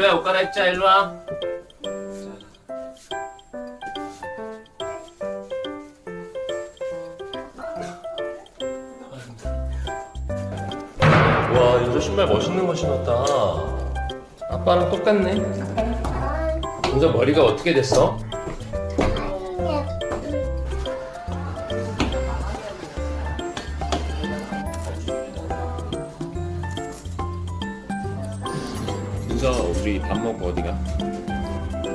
윤서야 옷 갈아입자 일로 와. 와 윤서 신발 멋있는 거 신었다. 아빠랑 똑같네. 윤서 머리가 어떻게 됐어? 윤서 우리 밥 먹고 어디 가?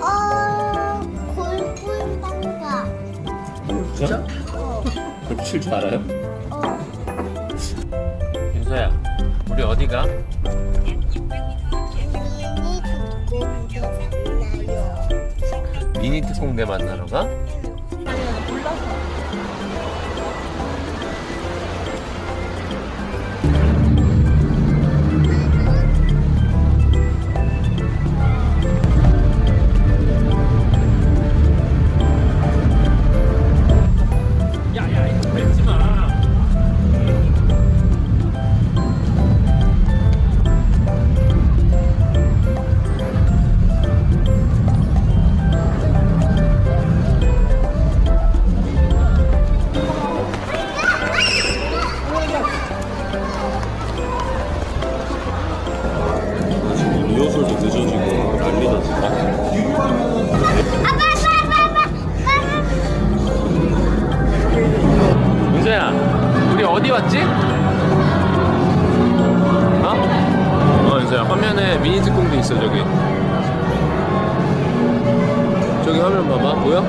어, 골프 땅가. 진짜? 골프 칠 줄 알아요? 윤서야 우리 어디 가? 미니 미니 만나요. 특공대 만나러 가? 미니 특공대 있어, 저기. 저기 화면 봐봐, 보여?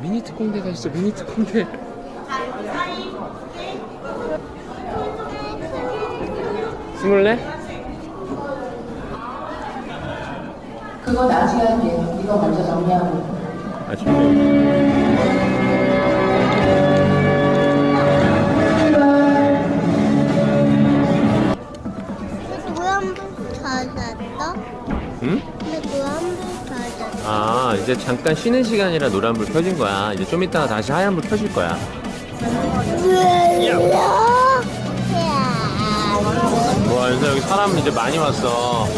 미니 특공대가 있어, 미니 특공대. 스물네? 그거 나중에 할게요. 이거 먼저 정리하고. 아, 정말. 이제 잠깐 쉬는 시간이라 노란불 켜진 거야. 이제 좀 이따가 다시 하얀불 켜질 거야. 와, 윤서 여기 사람 이제 많이 왔어.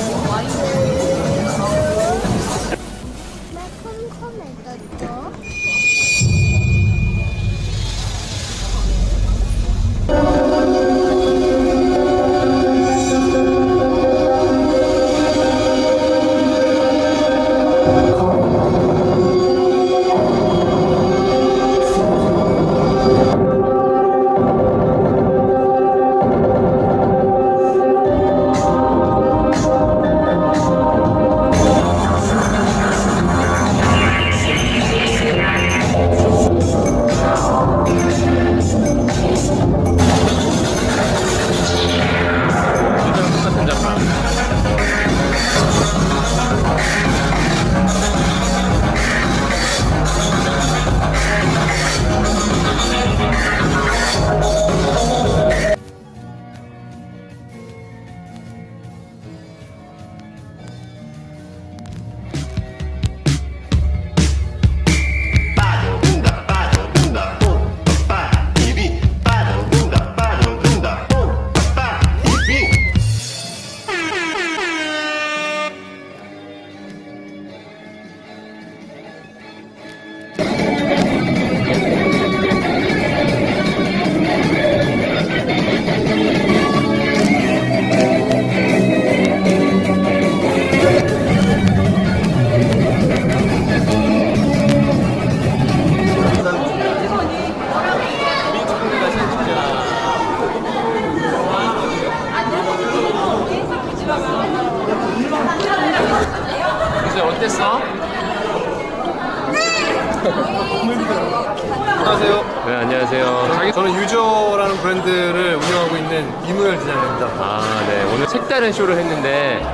안녕하세요. 저는 유저라는 브랜드를 운영하고 있는 이무열 디자이너입니다. 아, 네. 오늘 색다른 쇼를 했는데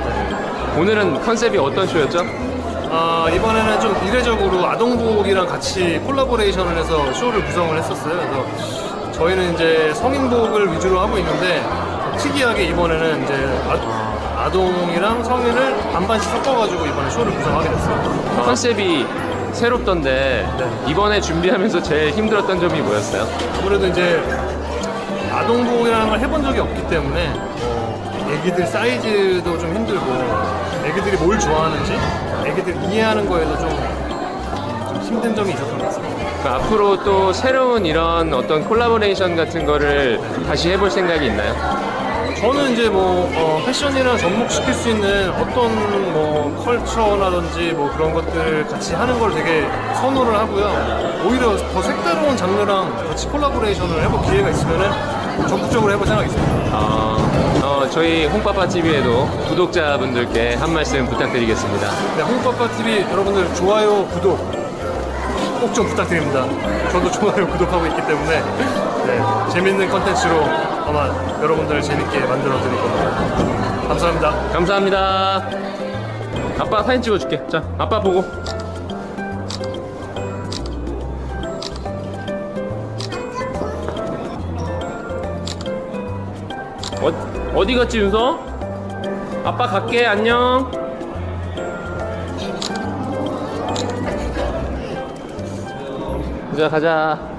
오늘은 컨셉이 어떤 쇼였죠? 아, 이번에는 좀 이례적으로 아동복이랑 같이 콜라보레이션을 해서 쇼를 구성을 했었어요. 그래서 저희는 이제 성인복을 위주로 하고 있는데 특이하게 이번에는 이제 아, 동이랑 성인을 반반씩 섞어가지고 이번에 쇼를 구성하게 됐어요. 컨셉이 새롭던데 네. 이번에 준비하면서 제일 힘들었던 점이 뭐였어요? 아무래도 이제 아동복이라는 걸 해본 적이 없기 때문에 어, 애기들 사이즈도 좀 힘들고 애기들이 뭘 좋아하는지 애기들 이해하는 거에도 좀, 좀 힘든 점이 있었던 것 같습니다. 그 앞으로 또 새로운 이런 어떤 콜라보레이션 같은 거를 다시 해볼 생각이 있나요? 저는 이제 뭐 어, 패션이랑 접목시킬 수 있는 어떤 뭐 컬처라든지 뭐 그런 것들 같이 하는 걸 되게 선호를 하고요. 오히려 더 색다른 장르랑 같이 콜라보레이션을 해볼 기회가 있으면은 적극적으로 해볼 생각이 있습니다. 어, 어, 저희 홍빠빠 TV에도 구독자분들께 한 말씀 부탁드리겠습니다. 네, 홍빠빠 TV 여러분들 좋아요, 구독 꼭 좀 부탁드립니다. 저도 좋아요, 구독하고 있기 때문에 네, 재밌는 컨텐츠로 아마 여러분들을 재밌게 만들어 드릴 겁니다. 감사합니다. 감사합니다. 아빠 사진 찍어줄게. 자, 아빠 보고. 어, 어디 갔지, 윤서? 아빠 갈게, 안녕. 자, 가자.